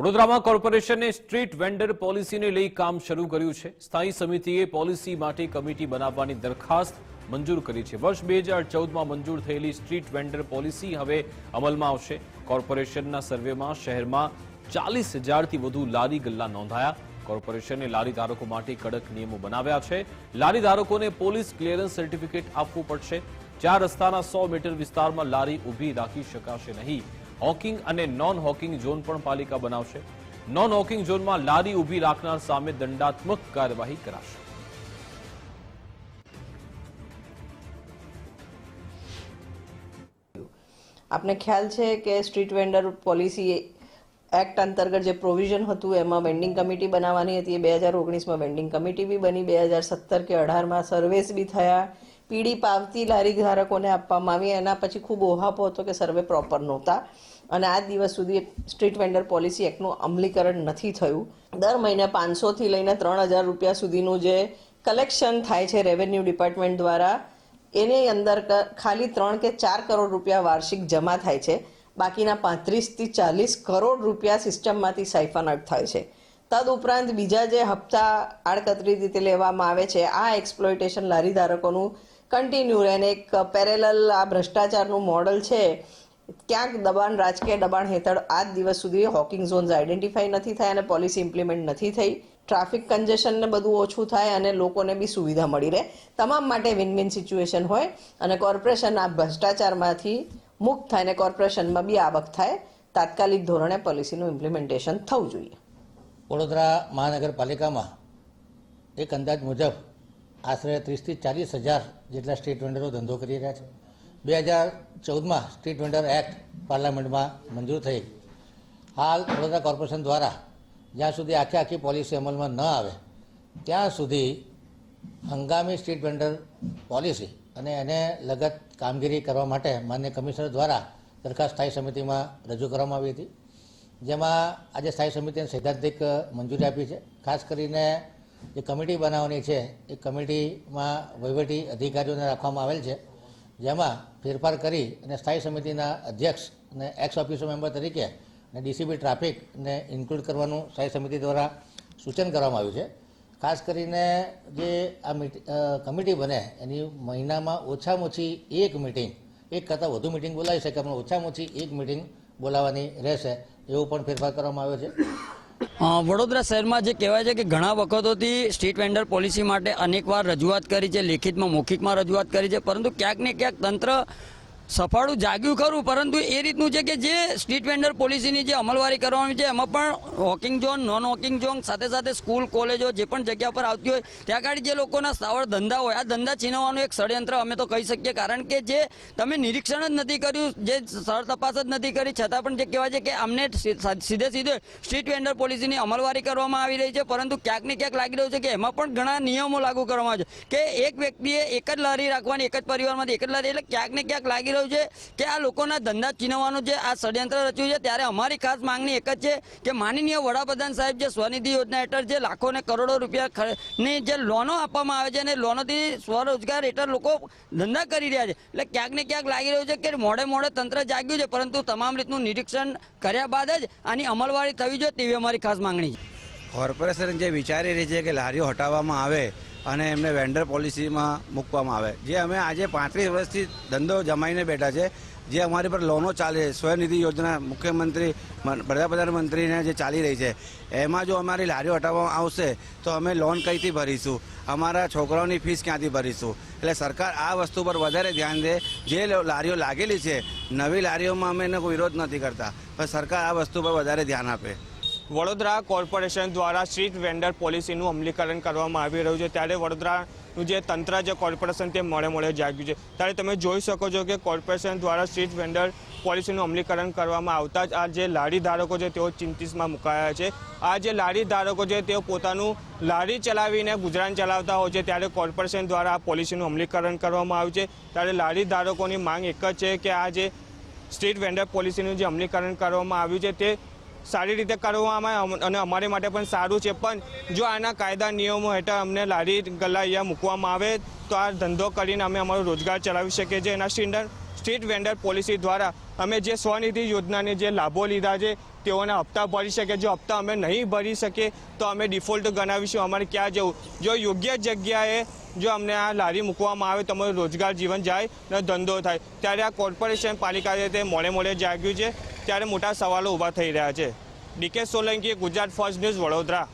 વડોદરામાં કોર્પોરેશને street vendor પોલિસીને લઈ કામ શરૂ કર્યું છે. સ્થાયી સમિતિએ પોલિસી માટે કમિટી બનાવવાની દરખાસ્ત મંજૂર કરી છે. વર્ષ બે હજાર ચૌદમાં મંજૂર થયેલી સ્ટ્રીટ વેન્ડર પોલિસી હવે અમલમાં આવશે. કોર્પોરેશનના સર્વેમાં શહેરમાં ચાલીસ હજારથી વધુ લારી ગલ્લા નોંધાયા. કોર્પોરેશને લારી ધારકો માટે કડક નિયમો બનાવ્યા છે. લારી ધારકોને પોલીસ ક્લિયરન્સ સર્ટિફિકેટ આપવું પડશે. ચાર રસ્તાના સો મીટર વિસ્તારમાં લારી ઊભી રાખી શકાશે નહીં. હોકિંગ અને નોન હોકિંગ ઝોન પણ પાલિકા બનાવશે. નોન હોકિંગ ઝોનમાં લારી ઊભી રાખનાર સામે દંડાત્મક કાર્યવાહી કરાશે. આપને ખ્યાલ છે કે સ્ટ્રીટ વેન્ડર પોલિસી એક્ટ અંતર્ગત જે પ્રોવિઝન હતું, એમાં વેન્ડિંગ કમિટી બનાવવાની હતી. એ બે હજાર ઓગણીસમાં વેન્ડિંગ કમિટી બી બની. બે હજાર સત્તર કે અઢારમાં સર્વેસ બી થયા. પીડી પાવતી લારી ધારકોને આપવામાં આવી. એના પછી ખૂબ ઓહાપો હતો કે સર્વે પ્રોપર નહોતા. અને આ દિવસ સુધી સ્ટ્રીટ વેન્ડર પોલિસી એક્ટનું અમલીકરણ નથી થયું. દર મહિને પાંચસોથી લઈને ત્રણ હજાર રૂપિયા સુધીનું જે કલેક્શન થાય છે રેવન્યુ ડિપાર્ટમેન્ટ દ્વારા, એની અંદર ખાલી ત્રણ કે ચાર કરોડ રૂપિયા વાર્ષિક જમા થાય છે. બાકીના પાંત્રીસથી ચાલીસ કરોડ રૂપિયા સિસ્ટમમાંથી સાઇફન થાય છે. તદ ઉપરાંત બીજા જે હપ્તા આડકતરી રીતે લેવામાં આવે છે, આ એક્સપ્લોઇટેશન લારી ધારકોનું કન્ટિન્યુ અને એક પેરેલલ આ ભ્રષ્ટાચારનું મોડલ છે. ક્યાંક દબાણ, રાજકીય દબાણ હેઠળ આજ દિવસ સુધી હોકિંગ ઝોન્સ આઈડેન્ટિફાઈ નથી થયા અને પોલિસી ઇમ્પ્લિમેન્ટ નથી થઈ. ટ્રાફિક કન્જેશન ને બધું ઓછું થાય અને લોકોને બી સુવિધા મળી રહે. તમામ માટે વિન વિન સિચ્યુએશન હોય અને કોર્પોરેશન આ ભ્રષ્ટાચારમાંથી મુક્ત થાય અને કોર્પોરેશનમાં બી આવક થાય. તાત્કાલિક ધોરણે પોલિસીનું ઇમ્પ્લિમેન્ટેશન થવું જોઈએ. વડોદરા મહાનગરપાલિકામાં એક અંદાજ મુજબ આશરે ત્રીસથી ચાલીસ હજાર જેટલા સ્ટ્રીટ વેન્ડરો ધંધો કરી રહ્યા છે. બે હજાર ચૌદમાં સ્ટ્રીટ વેન્ડર એક્ટ પાર્લામેન્ટમાં મંજૂર થઈ. હાલ વડોદરા કોર્પોરેશન દ્વારા જ્યાં સુધી આખી આખી પોલિસી અમલમાં ન આવે, ત્યાં સુધી હંગામી સ્ટ્રીટ વેન્ડર પોલિસી અને એને લગત કામગીરી કરવા માટે માન્ય કમિશનર દ્વારા દરખાસ્ત સ્થાયી સમિતિમાં રજૂ કરવામાં આવી હતી. જેમાં આજે સ્થાયી સમિતિને સૈદ્ધાંતિક મંજૂરી આપી છે. ખાસ કરીને જે કમિટી બનાવવાની છે, એ કમિટીમાં વહીવટી અધિકારીઓને રાખવામાં આવેલ છે. જેમાં ફેરફાર કરી અને સ્થાયી સમિતિના અધ્યક્ષ અને એક્સ ઓફિસો મેમ્બર તરીકે અને ડીસીબી ટ્રાફિકને ઇન્ક્લુડ કરવાનું સ્થાયી સમિતિ દ્વારા સૂચન કરવામાં આવ્યું છે. ખાસ કરીને જે આ મીટ- કમિટી બને, એની મહિનામાં ઓછામાં ઓછી એક મિટિંગ, એક કરતાં વધુ મિટિંગ બોલાવી શકે, પણ ઓછામાં ઓછી એક મિટિંગ બોલાવવાની રહેશે, એવો પણ ફેરફાર કરવામાં આવ્યો છે. વડોદરા શહેરમાં જે કહેવાય છે કે ઘણા વખતોથી સ્ટ્રીટ વેન્ડર પોલિસી માટે અનેકવાર રજૂઆત કરી છે, લેખિતમાં, મૌખિકમાં રજૂઆત કરી છે, પરંતુ ક્યાંક ને ક્યાંક તંત્ર સફાળું જાગ્યું ખરું, પરંતુ એ રીતનું છે કે જે સ્ટ્રીટ વેન્ડર પોલિસીની જે અમલવારી કરવાની છે, એમાં પણ walking zone, non walking zone, સાથે સાથે સ્કૂલ, કોલેજો, જે પણ જગ્યા પર આવતી હોય, ત્યાં આગળ જે લોકોના સ્થાવર ધંધા હોય, આ ધંધા છીનવવાનું એક ષડયંત્ર અમે તો કહી શકીએ, કારણ કે જે તમે નિરીક્ષણ જ નથી કર્યું, જે સ્થળ તપાસ જ નથી કરી, છતાં પણ જે કહેવાય છે કે અમને સીધે સીધે સ્ટ્રીટ વેન્ડર પોલિસીની અમલવારી કરવામાં આવી રહી છે, પરંતુ ક્યાંક ને ક્યાંક લાગી રહ્યું છે કે એમાં પણ ઘણા નિયમો લાગુ કરવામાં આવે છે, કે એક વ્યક્તિએ એક જ લારી રાખવાની, એક જ પરિવારમાંથી એક જ લારી, એટલે ક્યાંક ને ક્યાંક લાગી રહ્યું છે કે આ લોકોના ધંધા ચીનવવાનું જે આ ષડયંત્ર રચ્યું છે, ત્યારે અમારી ખાસ માંગણી એક જ છે કે માનનીય વડાપ્રધાન સાહેબ જે સ્વનિધિ યોજના હેઠળ જે લાખો ને કરોડો રૂપિયા ખ- ની જે લોનો આપવામાં આવે છે અને લોનોથી સ્વરોજગાર હેઠળ લોકો ધંધા કરી રહ્યા છે. એટલે ક્યાંક ને ક્યાંક લાગી રહ્યું છે કે મોડે મોડે તંત્ર જાગ્યું છે, પરંતુ તમામ રીતનું નિરીક્ષણ કર્યા બાદ જ આની અમલવારી થવી જોઈએ તેવી અમારી ખાસ માંગણી છે. કોર્પોરેશન જે વિચારી રહી છે કે લારીઓ હટાવવામાં આવે અને એમને વેન્ડર પોલિસીમાં મૂકવામાં આવે. જે અમે આજે પાંત્રીસ વર્ષથી ધંધો જમાઈને બેઠા છે, જે અમારી પર લોનો ચાલે, સ્વનિધિ યોજના મુખ્યમંત્રી પ્રધાનમંત્રીને જે ચાલી રહી છે, એમાં જો અમારી લારીઓ હટાવવામાં આવશે, તો અમે લોન કઈથી ભરીશું? અમારા છોકરાઓની ફીસ ક્યાંથી ભરીશું? એટલે સરકાર આ વસ્તુ પર વધારે ધ્યાન દે. જે લારીઓ લાગેલી છે, નવી લારીઓમાં અમે એનો વિરોધ નથી કરતા. પણ સરકાર આ વસ્તુ પર વધારે ધ્યાન આપે. વડોદરા કોર્પોરેશન દ્વારા સ્ટ્રીટ વેન્ડર પોલિસીનું અમલીકરણ કરવામાં આવી રહ્યું છે. ત્યારે વડોદરાનું જે તંત્ર જે કોર્પોરેશન તે મળે મળે જાગ્યું છે. ત્યારે તમે જોઈ શકો છો કે કોર્પોરેશન દ્વારા સ્ટ્રીટ વેન્ડર પોલિસીનું અમલીકરણ કરવામાં આવતા જ આ જે લારી ધારકો છે, તેઓ ચિંતિતમાં મુકાયા છે. આ જે લારી ધારકો છે, તેઓ પોતાનું લારી ચલાવીને ગુજરાન ચલાવતા હોય છે. ત્યારે કોર્પોરેશન દ્વારા આ પોલિસીનું અમલીકરણ કરવામાં આવ્યું છે. ત્યારે લારી ધારકોની માંગ એક જ છે કે આ જે સ્ટ્રીટ વેન્ડર પોલિસીનું જે અમલીકરણ કરવામાં આવ્યું છે, તે સારી રીતે કરવામાં અને અમારે માટે પણ સારું છે. પણ જો આના કાયદા નિયમો હેઠળ અમને લારી ગલ્લા અહીંયા મૂકવામાં આવે, તો આ ધંધો કરીને અમે અમારો રોજગાર ચલાવી શકીએ છીએ. એના સ્ટેન્ડર્ડ સ્ટ્રીટ વેન્ડર પોલિસી દ્વારા અમે જે સ્વનિધિ યોજનાને જે લાભો લીધા છે, તેઓના હપ્તા ભરી શકે જો હપ્તા અમે નહીં ભરી શકીએ, તો અમે ડિફોલ્ટ ગણાવીશું. અમારે ક્યાં જવું? જો યોગ્ય જગ્યાએ જો અમને આ લારી મૂકવામાં આવે, તો અમારું રોજગાર જીવન જાય અને ધંધો થાય. ત્યારે આ કોર્પોરેશન પાલિકા તે મોડે મોડે જાગ્યું છે. ત્યારે મોટા સવાલો ઊભા થઈ રહ્યા છે. D K Solanki Gujarat first news Vadodara.